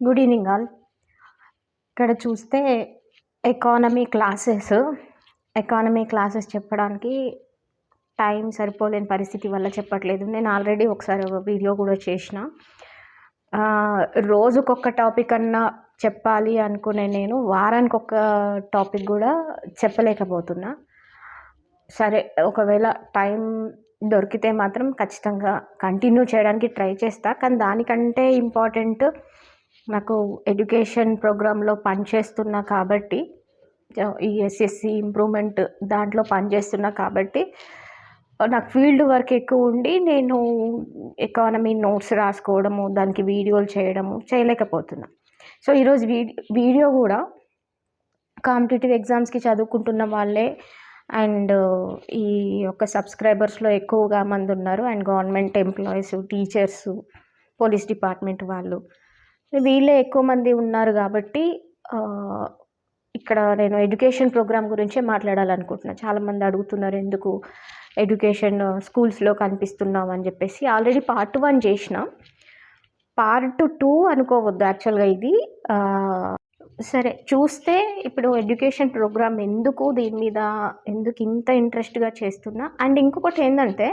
Good evening all. ఇక్కడ చూస్తే economy classes economy classes చెప్పడానికి టైం సరిపోలేని పరిస్థితి వల్ల చెప్పట్లేదు. నేను ఆల్రెడీ ఒకసారి ఒక వీడియో కూడా చేసిన. రోజుకొక టాపిక్ అన్నా చెప్పాలి అనుకునే నేను వారానికి ఒక టాపిక్ కూడా చెప్పలేకపోతున్నా. సరే ఒకవేళ టైం దొరికితే మాత్రం ఖచ్చితంగా కంటిన్యూ చేయడానికి ట్రై చేస్తా. కానీ దానికంటే ఇంపార్టెంట్ నాకు ఎడ్యుకేషన్ ప్రోగ్రాంలో పనిచేస్తున్నా కాబట్టి ఈ ఎస్ఎస్సి ఇంప్రూవ్మెంట్ దాంట్లో పనిచేస్తున్నా కాబట్టి నాకు ఫీల్డ్ వర్క్ ఎక్కువ ఉండి నేను ఎకానమీ నోట్స్ రాసుకోవడము దానికి వీడియోలు చేయడము చేయలేకపోతున్నా. సో ఈరోజు వీడియో వీడియో కూడా కాంపిటేటివ్ ఎగ్జామ్స్కి చదువుకుంటున్న వాళ్ళే అండ్ ఈ యొక్క సబ్స్క్రైబర్స్లో ఎక్కువగా మంది ఉన్నారు and government employees teachers police department వాళ్ళు. వీళ్ళే ఎక్కువ మంది ఉన్నారు కాబట్టి ఇక్కడ నేను ఎడ్యుకేషన్ ప్రోగ్రామ్ గురించే మాట్లాడాలనుకుంటున్నాను చాలామంది అడుగుతున్నారు ఎందుకు ఎడ్యుకేషన్ స్కూల్స్లో కనిపిస్తున్నాం అని చెప్పేసి. ఆల్రెడీ పార్ట్ వన్ చేసిన. పార్ట్ టూ అనుకోవద్దు యాక్చువల్గా ఇది. సరే చూస్తే ఇప్పుడు ఎడ్యుకేషన్ ప్రోగ్రామ్ ఎందుకు దీని మీద ఎందుకు ఇంత ఇంట్రెస్ట్గా చేస్తున్నా. అండ్ ఇంకొకటి ఏంటంటే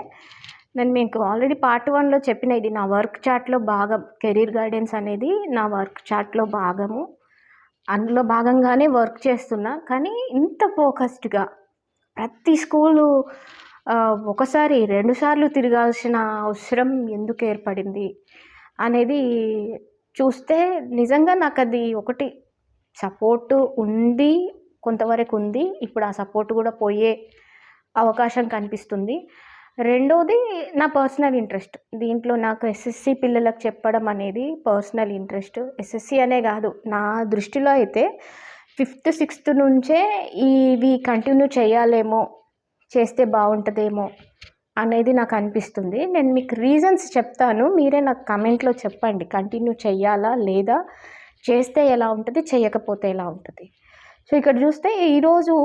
నేను మీకు ఆల్రెడీ పార్ట్ వన్లో చెప్పిన ఇది నా వర్క్ చాట్లో భాగం. కెరీర్ గైడెన్స్ అనేది నా వర్క్ చాట్లో భాగము. అందులో భాగంగానే వర్క్ చేస్తున్నా. కానీ ఇంత ఫోకస్డ్గా ప్రతి స్కూలు ఒకసారి రెండుసార్లు తిరగాల్సిన అవసరం ఎందుకు ఏర్పడింది అనేది చూస్తే నిజంగా నాకు అది ఒకటి సపోర్టు ఉంది కొంతవరకు ఉంది. ఇప్పుడు ఆ సపోర్ట్ కూడా పోయే అవకాశం కనిపిస్తుంది. రెండోది నా పర్సనల్ ఇంట్రెస్ట్. దీంట్లో నాకు ఎస్ఎస్సి పిల్లలకు చెప్పడం అనేది పర్సనల్ ఇంట్రెస్ట్. ఎస్ఎస్సి అనే కాదు నా దృష్టిలో అయితే ఫిఫ్త్ సిక్స్త్ నుంచే ఇవి కంటిన్యూ చేయాలేమో చేస్తే బాగుంటుందేమో అనేది నాకు అనిపిస్తుంది. నేను మీకు రీజన్స్ చెప్తాను మీరే నాకు కమెంట్లో చెప్పండి. కంటిన్యూ చేయాలా లేదా చేస్తే ఎలా ఉంటుంది చేయకపోతే ఎలా ఉంటుంది? సో ఇక్కడ చూస్తే ఈరోజు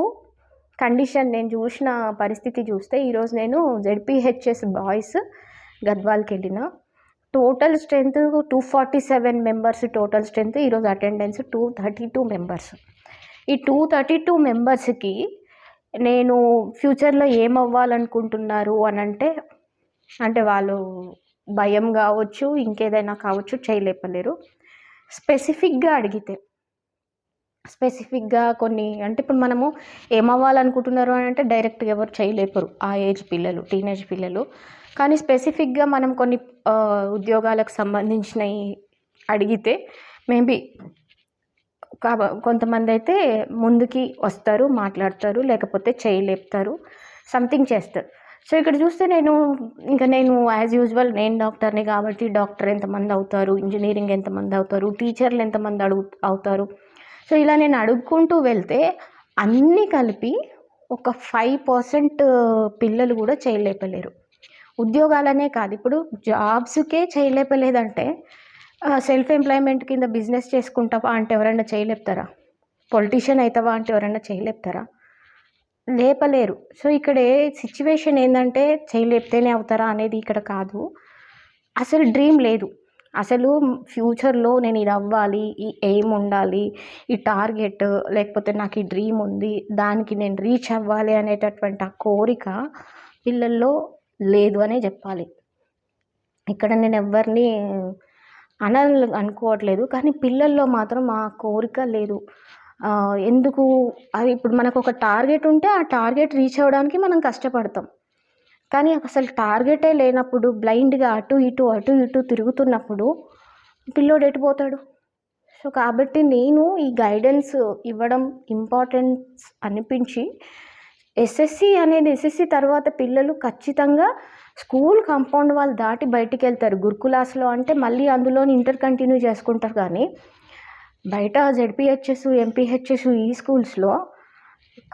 కండిషన్ నేను చూసిన పరిస్థితి చూస్తే ఈరోజు నేను జెడ్పిహెచ్ఎస్ బాయ్స్ గద్వాల్కి వెళ్ళిన. Total strength two forty seven members total strength ఈరోజు attendance two thirty two members ఈ టూ థర్టీ టూ మెంబర్స్కి నేను ఫ్యూచర్లో ఏమవ్వాలనుకుంటున్నారు అని అంటే అంటే వాళ్ళు భయం కావచ్చు ఇంకేదైనా కావచ్చు చేయలేపలేరు స్పెసిఫిక్గా అడిగితే స్పెసిఫిక్గా కొన్ని అంటే ఇప్పుడు మనము ఏమవ్వాలనుకుంటున్నారు అని అంటే డైరెక్ట్గా ఎవరు చేయలేపరు ఆ ఏజ్ పిల్లలు టీనేజ్ పిల్లలు. కానీ స్పెసిఫిక్గా మనం కొన్ని ఉద్యోగాలకు సంబంధించినవి అడిగితే మేబీ కాబ కొంతమంది అయితే ముందుకి వస్తారు మాట్లాడతారు లేకపోతే చేయలేపుతారు సంథింగ్ చేస్తారు. సో ఇక్కడ చూస్తే నేను ఇంకా నేను యాజ్ యూజువల్ నేను డాక్టర్ని కాబట్టి డాక్టర్ ఎంతమంది అవుతారు ఇంజనీరింగ్ ఎంతమంది అవుతారు టీచర్లు ఎంతమంది అడుగు అవుతారు సో ఇలా నేను అడుక్కుంటూ వెళ్తే అన్నీ కలిపి ఒక ఫైవ్ పర్సెంట్ పిల్లలు కూడా చేయలేపలేరు. ఉద్యోగాలనే కాదు ఇప్పుడు జాబ్స్కే చేయలేపలేదంటే సెల్ఫ్ ఎంప్లాయ్మెంట్ కింద బిజినెస్ చేసుకుంటావా అంటే ఎవరైనా చేయలేపుతారా? పొలిటీషియన్ అవుతావా అంటే ఎవరైనా చేయలేపుతారా? లేపలేరు. సో ఇక్కడ సిచ్యువేషన్ ఏంటంటే చేయలేపితేనే అవుతారా అనేది ఇక్కడ కాదు. అసలు డ్రీమ్ లేదు. అసలు ఫ్యూచర్లో నేను ఇది అవ్వాలి ఈ ఎయిమ్ ఉండాలి ఈ టార్గెట్ లేకపోతే నాకు ఈ డ్రీమ్ ఉంది దానికి నేను రీచ్ అవ్వాలి అనేటటువంటి ఆ కోరిక పిల్లల్లో లేదు అనే చెప్పాలి. ఇక్కడ నేను ఎవరిని అనాలి అనుకోవట్లేదు కానీ పిల్లల్లో మాత్రం ఆ కోరిక లేదు. ఎందుకు? అది ఇప్పుడు మనకు ఒక టార్గెట్ ఉంటే ఆ టార్గెట్ రీచ్ అవ్వడానికి మనం కష్టపడతాం. కానీ అసలు టార్గెటే లేనప్పుడు బ్లైండ్గా అటు ఇటు అటు ఇటు తిరుగుతున్నప్పుడు పిల్లోడు ఎటుపోతాడు సో కాబట్టి నేను ఈ గైడెన్స్ ఇవ్వడం ఇంపార్టెన్స్ అనిపించి ఎస్ఎస్సి అనేది ఎస్ఎస్సి తర్వాత పిల్లలు ఖచ్చితంగా స్కూల్ కాంపౌండ్ వాళ్ళు దాటి బయటికి వెళ్తారు గురుకులాస్లో అంటే మళ్ళీ అందులోని ఇంటర్ కంటిన్యూ చేసుకుంటారు కానీ బయట జెడ్పిహెచ్ఎస్ ఎంపీహెచ్ఎస్ ఈ స్కూల్స్లో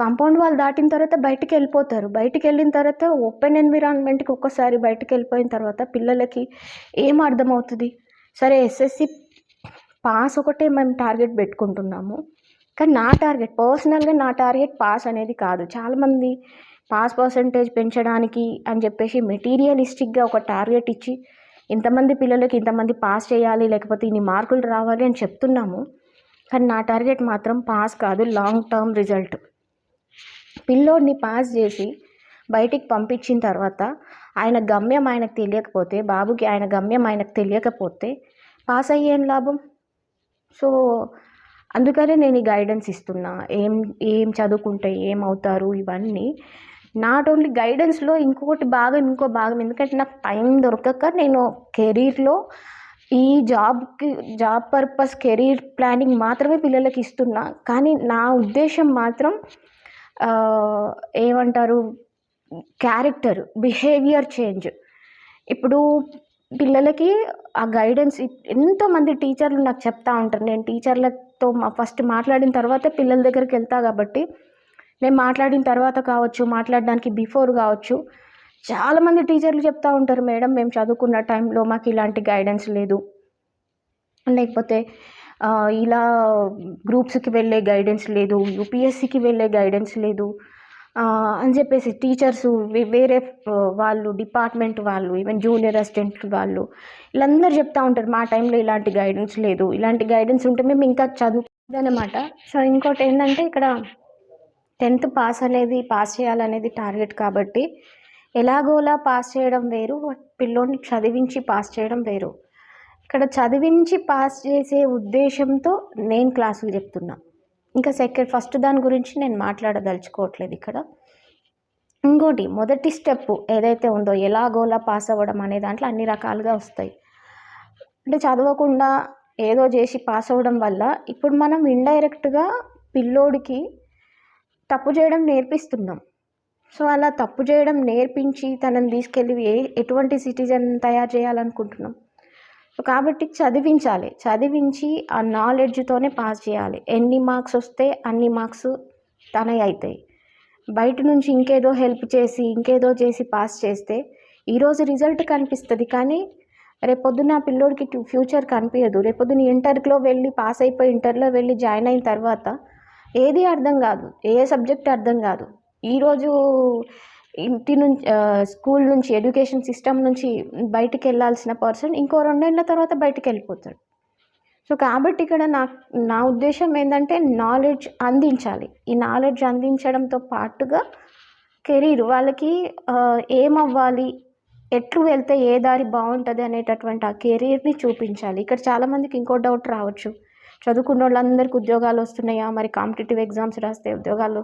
కాంపౌండ్ వాళ్ళు దాటిన తర్వాత బయటికి వెళ్ళిపోతారు. బయటికి వెళ్ళిన తర్వాత ఓపెన్ ఎన్విరాన్మెంట్కి ఒక్కసారి బయటికి వెళ్ళిపోయిన తర్వాత పిల్లలకి ఏం అర్థమవుతుంది? సరే ఎస్ఎస్సి పాస్ ఒకటే మేము టార్గెట్ పెట్టుకుంటున్నాము. కానీ నా టార్గెట్ పర్సనల్గా నా టార్గెట్ పాస్ అనేది కాదు. చాలామంది పాస్ పర్సంటేజ్ పెంచడానికి అని చెప్పేసి మెటీరియలిస్టిక్గా ఒక టార్గెట్ ఇచ్చి ఇంతమంది పిల్లలకి ఇంతమంది పాస్ చేయాలి లేకపోతే ఇన్ని మార్కులు రావాలి అని చెప్తున్నాము. కానీ నా టార్గెట్ మాత్రం పాస్ కాదు లాంగ్ టర్మ్ రిజల్ట్. పిల్లోడిని పాస్ చేసి బయటికి పంపించిన తర్వాత ఆయన గమ్యం ఆయనకు తెలియకపోతే బాబుకి ఆయన గమ్యం ఆయనకు తెలియకపోతే పాస్ అయ్యేం లాభం? సో అందుకనే నేను ఈ గైడెన్స్ ఇస్తున్నా. ఏం ఏం చదువుకుంటే ఏమవుతారు ఇవన్నీ. నాట్ ఓన్లీ గైడెన్స్లో ఇంకొకటి భాగం ఇంకో భాగం. ఎందుకంటే నాకు టైం దొరకక నేను కెరీర్లో ఈ జాబ్కి జాబ్ పర్పస్ కెరీర్ ప్లానింగ్ మాత్రమే పిల్లలకి ఇస్తున్నా. కానీ నా ఉద్దేశం మాత్రం ఏమంటారు? Character behaviour change. ఇప్పుడు పిల్లలకి ఆ గైడెన్స్ ఎంతోమంది టీచర్లు నాకు చెప్తా ఉంటారు. నేను టీచర్లతో ఫస్ట్ మాట్లాడిన తర్వాత పిల్లల దగ్గరికి వెళ్తా కాబట్టి నేను మాట్లాడిన తర్వాత కావచ్చు మాట్లాడడానికి బిఫోర్ కావచ్చు చాలామంది టీచర్లు చెప్తా ఉంటారు మేడం మేము చదువుకున్న టైంలో మాకు ఇలాంటి గైడెన్స్ లేదు. లేకపోతే ఇలా గ్రూప్స్కి వెళ్ళే గైడెన్స్ లేదు యూపీఎస్సికి వెళ్ళే గైడెన్స్ లేదు. అని చెప్పేసి టీచర్స్ వేరే వాళ్ళు డిపార్ట్మెంట్ వాళ్ళు ఈవెన్ జూనియర్ అసిస్టెంట్ వాళ్ళు వీళ్ళందరూ చెప్తా ఉంటారు మా టైంలో ఇలాంటి గైడెన్స్ లేదు ఇలాంటి గైడెన్స్ ఉంటే మేము ఇంకా చదువుదనమాట సో ఇంకోటి ఏంటంటే ఇక్కడ టెన్త్ పాస్ అనేది పాస్ చేయాలనేది టార్గెట్ కాబట్టి ఎలాగోలా పాస్ చేయడం వేరు పిల్లోని చదివించి పాస్ చేయడం వేరు. ఇక్కడ చదివించి పాస్ చేసే ఉద్దేశంతో నేను క్లాసులు చెప్తున్నా. ఇంకా సెకండ్ ఫస్ట్ దాని గురించి నేను మాట్లాడదలుచుకోవట్లేదు ఇక్కడ. ఇంకోటి మొదటి స్టెప్ ఏదైతే ఉందో ఎలాగోలా పాస్ అవ్వడం అనే దాంట్లో అన్ని రకాలుగా వస్తాయి. అంటే చదవకుండా ఏదో చేసి పాస్ అవ్వడం వల్ల ఇప్పుడు మనం ఇండైరెక్ట్గా పిల్లోడికి తప్పు చేయడం నేర్పిస్తున్నాం. సో అలా తప్పు చేయడం నేర్పించి తనని తీసుకెళ్ళి ఏ ఎటువంటి సిటిజన్ తయారు చేయాలనుకుంటున్నాం? కాబట్టి చదివించాలి. చదివించి ఆ నాలెడ్జ్తోనే పాస్ చేయాలి. ఎన్ని మార్క్స్ వస్తే అన్ని మార్క్స్ తనే అవుతాయి బయట నుంచి ఇంకేదో హెల్ప్ చేసి ఇంకేదో చేసి పాస్ చేస్తే ఈరోజు రిజల్ట్ కనిపిస్తుంది కానీ రేపొద్దున ఆ పిల్లోడికి ఫ్యూచర్ కనిపించదు రేపొద్దున ఇంటర్లో వెళ్ళి పాస్ అయిపోయి ఇంటర్లో వెళ్ళి జాయిన్ అయిన తర్వాత ఏది అర్థం కాదు. ఏ సబ్జెక్ట్ అర్థం కాదు. ఈరోజు ఇంటి నుంచి స్కూల్ నుంచి ఎడ్యుకేషన్ సిస్టమ్ నుంచి బయటికి వెళ్ళాల్సిన పర్సన్ ఇంకో రెండేళ్ళ తర్వాత బయటికి వెళ్ళిపోతాడు. సో కాబట్టి ఇక్కడ నా నా ఉద్దేశం ఏంటంటే నాలెడ్జ్ అందించాలి. ఈ నాలెడ్జ్ అందించడంతో పాటుగా కెరీర్ వాళ్ళకి ఏమవ్వాలి ఎట్లు వెళ్తే ఏ దారి బాగుంటుంది అనేటటువంటి ఆ కెరీర్ని చూపించాలి. ఇక్కడ చాలామందికి ఇంకో డౌట్ రావచ్చు. చదువుకున్న వాళ్ళందరికీ ఉద్యోగాలు వస్తున్నాయా? మరి కాంపిటేటివ్ ఎగ్జామ్స్ రాస్తే ఉద్యోగాలు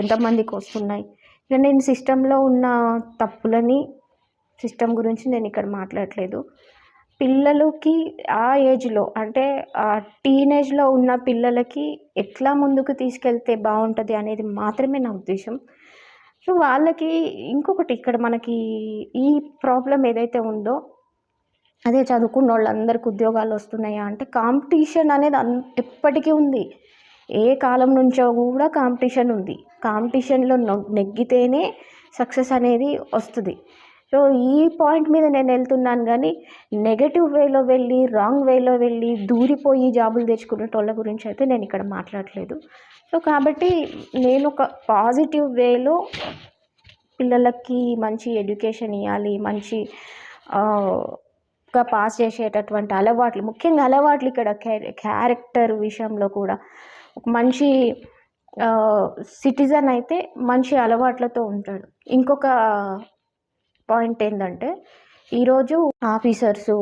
ఎంతమందికి వస్తున్నాయి? ఇక నేను సిస్టంలో ఉన్న తప్పులని సిస్టమ్ గురించి నేను ఇక్కడ మాట్లాడట్లేదు. పిల్లలకి ఆ ఏజ్లో అంటే ఆ టీనేజ్లో ఉన్న పిల్లలకి ఎట్లా ముందుకు తీసుకెళ్తే బాగుంటుంది అనేది మాత్రమే నా ఉద్దేశం. సో వాళ్ళకి ఇంకొకటి ఇక్కడ మనకి ఈ ప్రాబ్లం ఏదైతే ఉందో అదే చదువుకున్న వాళ్ళందరికీ ఉద్యోగాలు వస్తున్నాయా అంటే కాంపిటీషన్ అనేది అన్ ఎప్పటికీ ఉంది. ఏ కాలం నుంచో కూడా కాంపిటీషన్ ఉంది. కాంపిటీషన్లో నెగ్గితేనే సక్సెస్ అనేది వస్తుంది. సో ఈ పాయింట్ మీద నేను వెళ్తున్నాను కానీ నెగటివ్ వేలో వెళ్ళి రాంగ్ వేలో వెళ్ళి దూరిపోయి జాబులు తెచ్చుకునేటోళ్ళ గురించి అయితే నేను ఇక్కడ మాట్లాడలేదు. సో కాబట్టి నేను ఒక పాజిటివ్ వేలో పిల్లలకి మంచి ఎడ్యుకేషన్ ఇవ్వాలి మంచి గా పాస్ చేసేటటువంటి అలవాట్లు ముఖ్యంగా అలవాట్లు ఇక్కడ క్యారెక్టర్ విషయంలో కూడా ఒక మంచి సిటిజన్ అయితే మంచి అలవాట్లతో ఉంటాడు. ఇంకొక పాయింట్ ఏంటంటే ఈరోజు ఆఫీసర్స్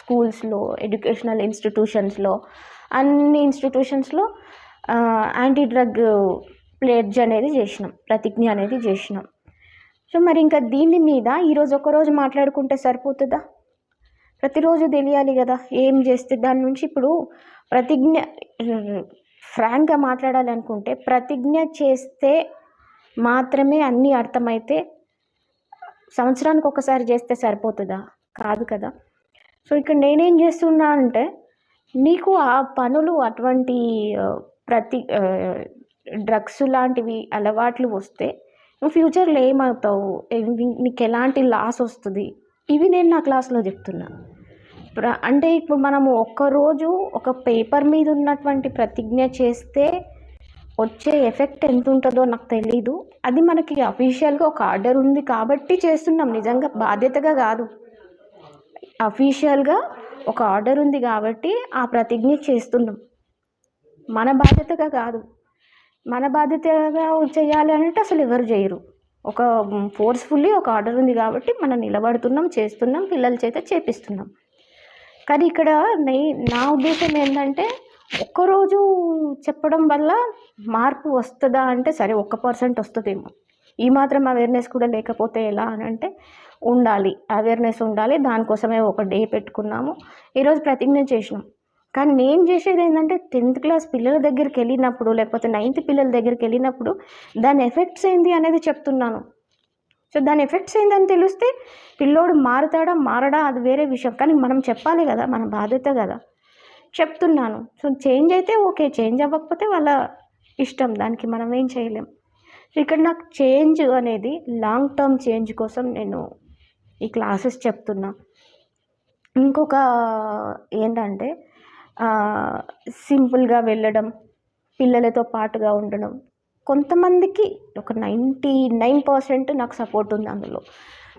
స్కూల్స్లో ఎడ్యుకేషనల్ ఇన్స్టిట్యూషన్స్లో అన్ని ఇన్స్టిట్యూషన్స్లో యాంటీ డ్రగ్ ప్లేడ్జ్ అనేది చేసినాం ప్రతిజ్ఞ అనేది చేసినాం. సో మరి ఇంకా దీని మీద ఈరోజు ఒకరోజు మాట్లాడుకుంటే సరిపోతుందా? ప్రతిరోజు తెలియాలి కదా ఏం చేస్తే దాని నుంచి ఇప్పుడు ప్రతిజ్ఞ ఫ్రాంక్గా మాట్లాడాలనుకుంటే ప్రతిజ్ఞ చేస్తే మాత్రమే అన్నీ అర్థమైతే సంవత్సరానికి ఒకసారి చేస్తే సరిపోతుందా? కాదు కదా. సో ఇక్కడ నేనేం చేస్తున్నా అంటే నీకు ఆ పనులు అటువంటి ప్రతి డ్రగ్స్ లాంటివి అలవాట్లు వస్తే నువ్వు ఫ్యూచర్లో ఏమవుతావు? నీకు ఎలాంటి లాస్ వస్తుంది? ఇవి నేను నా క్లాస్లో చెప్తున్నా. అంటే ఇప్పుడు మనము ఒక్కరోజు ఒక పేపర్ మీద ఉన్నటువంటి ప్రతిజ్ఞ చేస్తే వచ్చే ఎఫెక్ట్ ఎంత ఉంటుందో నాకు తెలీదు. అది మనకి అఫీషియల్గా ఒక ఆర్డర్ ఉంది కాబట్టి చేస్తున్నాం. నిజంగా బాధ్యతగా కాదు. అఫీషియల్గా ఒక ఆర్డర్ ఉంది కాబట్టి ఆ ప్రతిజ్ఞ చేస్తున్నాం. మన బాధ్యతగా కాదు. మన బాధ్యతగా చేయాలి అంటే అసలు ఎవరు చేయరు. ఒక ఫోర్స్ఫుల్లీ ఒక ఆర్డర్ ఉంది కాబట్టి మనం నిలబడుతున్నాం చేస్తున్నాం పిల్లల చేత చేపిస్తున్నాం. కానీ ఇక్కడ నే నా ఉద్దేశం ఏంటంటే ఒక్కరోజు చెప్పడం వల్ల మార్పు వస్తుందా అంటే సరే ఒక్క పర్సెంట్ వస్తుందేమో. ఈ మాత్రం అవేర్నెస్ కూడా లేకపోతే ఎలా అని అంటే ఉండాలి. అవేర్నెస్ ఉండాలి. దానికోసమే ఒక డే పెట్టుకున్నాము. ఈరోజు ప్రతిజ్ఞ చేసినాం. కానీ నేను చేసేది ఏంటంటే టెన్త్ క్లాస్ పిల్లల దగ్గరికి వెళ్ళినప్పుడు లేకపోతే నైన్త్ పిల్లల దగ్గరికి వెళ్ళినప్పుడు దాని ఎఫెక్ట్స్ ఏంటి అనేది చెప్తున్నాను. సో దాని ఎఫెక్ట్స్ ఏంటని తెలిస్తే పిల్లోడు మారుతాడా మారడా అది వేరే విషయం. కానీ మనం చెప్పాలి కదా మన బాధ్యత కదా. చెప్తున్నాను. సో చేంజ్ అయితే ఓకే చేంజ్ అవ్వకపోతే వాళ్ళ ఇష్టం. దానికి మనం ఏం చేయలేం. ఇక్కడ నాకు చేంజ్ అనేది లాంగ్ టర్మ్ చేంజ్ కోసం నేను ఈ క్లాసెస్ చెప్తున్నా. ఇంకొక ఏంటంటే సింపుల్గా వెళ్ళడం పిల్లలతో పాటుగా ఉండడం కొంతమందికి ఒక నైంటీ నైన్ పర్సెంట్ నాకు సపోర్ట్ ఉంది అందులో.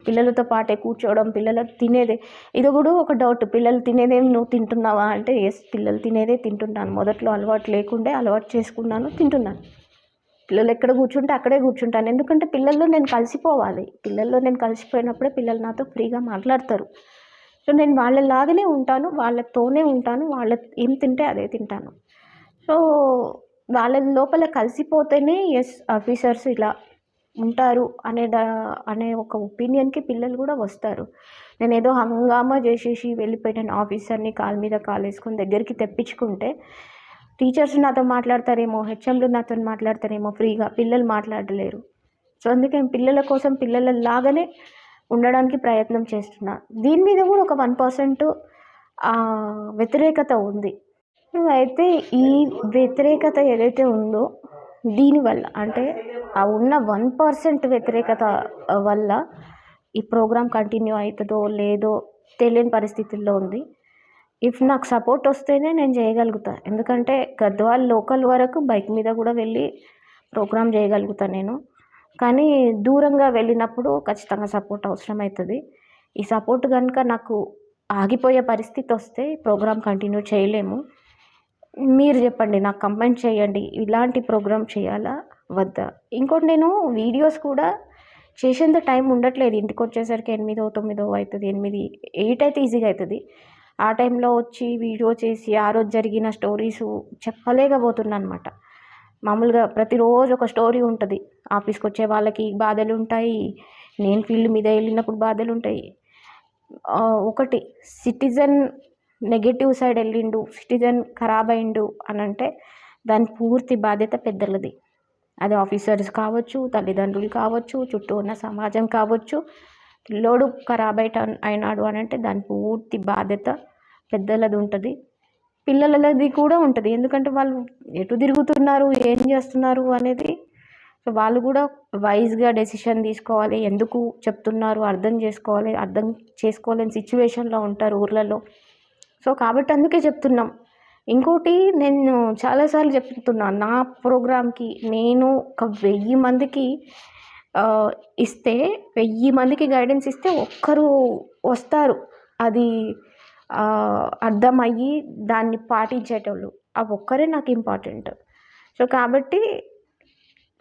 పిల్లలతో పాటే కూర్చోవడం పిల్లలు తినేదే ఇది కూడా ఒక డౌట్. పిల్లలు తినేదేం నువ్వు తింటున్నావా అంటే ఎస్ పిల్లలు తినేదే తింటున్నాను. మొదట్లో అలవాటు లేకుండే అలవాటు చేసుకున్నాను తింటున్నాను. పిల్లలు ఎక్కడ కూర్చుంటే అక్కడే కూర్చుంటాను. ఎందుకంటే పిల్లల్లో నేను కలిసిపోవాలి. పిల్లల్లో నేను కలిసిపోయినప్పుడే పిల్లలు నాతో ఫ్రీగా మాట్లాడతారు. సో నేను వాళ్ళలాగానే ఉంటాను వాళ్ళతోనే ఉంటాను వాళ్ళ ఏం తింటే అదే తింటాను. సో వాళ్ళ లోపల కలిసిపోతేనే ఎస్ ఆఫీసర్స్ ఇలా ఉంటారు అనే అనే ఒక ఒపీనియన్కి పిల్లలు కూడా వస్తారు. నేను ఏదో హంగామా చేసేసి వెళ్ళిపోయిన ఆఫీసర్ని కాలు మీద కాలు వేసుకుని దగ్గరికి తెప్పించుకుంటే టీచర్స్ నాతో మాట్లాడతారేమో హెచ్ఎంలు నాతో మాట్లాడతారేమో ఫ్రీగా పిల్లలు మాట్లాడలేరు. సో అందుకే పిల్లల కోసం పిల్లల లాగానే ఉండడానికి ప్రయత్నం చేస్తున్నా. దీని మీద కూడా ఒక వన్ పర్సెంట్ వ్యతిరేకత ఉంది. అయితే ఈ వ్యతిరేకత ఏదైతే ఉందో దీనివల్ల అంటే ఆ ఉన్న వన్ పర్సెంట్ వ్యతిరేకత వల్ల ఈ ప్రోగ్రామ్ కంటిన్యూ అవుతుందో లేదో తెలియని పరిస్థితుల్లో ఉంది. ఇఫ్ నాకు సపోర్ట్ వస్తేనే నేను చేయగలుగుతా. ఎందుకంటే గద్వాల్ లోకల్ వరకు బైక్ మీద కూడా వెళ్ళి ప్రోగ్రామ్ చేయగలుగుతా నేను. కానీ దూరంగా వెళ్ళినప్పుడు ఖచ్చితంగా సపోర్ట్ అవసరం అవుతుంది ఈ సపోర్ట్ కనుక నాకు ఆగిపోయే పరిస్థితి వస్తే ప్రోగ్రామ్ కంటిన్యూ చేయలేము. మీరు చెప్పండి నాకు కంప్లైంట్ చేయండి ఇలాంటి ప్రోగ్రామ్ చేయాలా? వద్దా? ఇంకోటి నేను వీడియోస్ కూడా చేసేంత టైం ఉండట్లేదు. ఇంటికి వచ్చేసరికి ఎనిమిదో తొమ్మిదో అవుతుంది ఎనిమిది ఎయిట్ అయితే ఈజీగా అవుతుంది. ఆ టైంలో వచ్చి వీడియో చేసి ఆ రోజు జరిగిన స్టోరీస్ చెప్పలేకపోతున్నా అనమాట మామూలుగా ప్రతిరోజు ఒక స్టోరీ ఉంటుంది. ఆఫీస్కి వచ్చే వాళ్ళకి బాధలు ఉంటాయి నేను ఫీల్డ్ మీద వెళ్ళినప్పుడు బాధలు ఉంటాయి. ఒకటి సిటిజన్ నెగిటివ్ సైడ్ వెళ్ళిండు సిటిజన్ ఖరాబ్ అయిండు అని అంటే దాని పూర్తి బాధ్యత పెద్దలది. అది ఆఫీసర్స్ కావచ్చు తల్లిదండ్రులు కావచ్చు చుట్టూ ఉన్న సమాజం కావచ్చు పిల్లోడు ఖరాబ్ అయిట అయినాడు అని అంటే దాని పూర్తి బాధ్యత పెద్దలది ఉంటుంది. పిల్లలది కూడా ఉంటుంది. ఎందుకంటే వాళ్ళు ఎటు తిరుగుతున్నారు ఏం చేస్తున్నారు అనేది సో వాళ్ళు కూడా వైజ్గా డెసిషన్ తీసుకోవాలి. ఎందుకు చెప్తున్నారు అర్థం చేసుకోవాలి అర్థం చేసుకోలేని సిచ్యువేషన్లో ఉంటారు ఊర్లలో. సో కాబట్టి అందుకే చెప్తున్నాం. ఇంకోటి నేను చాలాసార్లు చెప్తున్నా నా ప్రోగ్రామ్కి నేను ఒక వెయ్యి మందికి ఇస్తే వెయ్యి మందికి గైడెన్స్ ఇస్తే ఒక్కరు వస్తారు. అది అర్థమయ్యి దాన్ని పాటించేటోళ్ళు. ఆ ఒక్కరే నాకు ఇంపార్టెంట్. సో కాబట్టి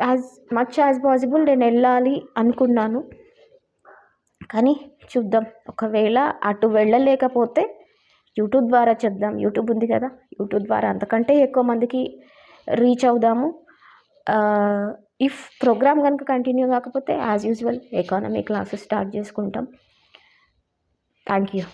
యాజ్ మచ్ యాజ్ పాసిబుల్ నేను వెళ్ళాలి అనుకున్నాను. కానీ చూద్దాం. ఒకవేళ అటు వెళ్ళలేకపోతే యూట్యూబ్ ద్వారా చెప్దాం. యూట్యూబ్ ఉంది కదా? యూట్యూబ్ ద్వారా అంతకంటే ఎక్కువ మందికి రీచ్ అవుదాము. ఇఫ్ ప్రోగ్రామ్ కనుక కంటిన్యూ కాకపోతే as usual economy classes start చేసుకుంటాం. Thank you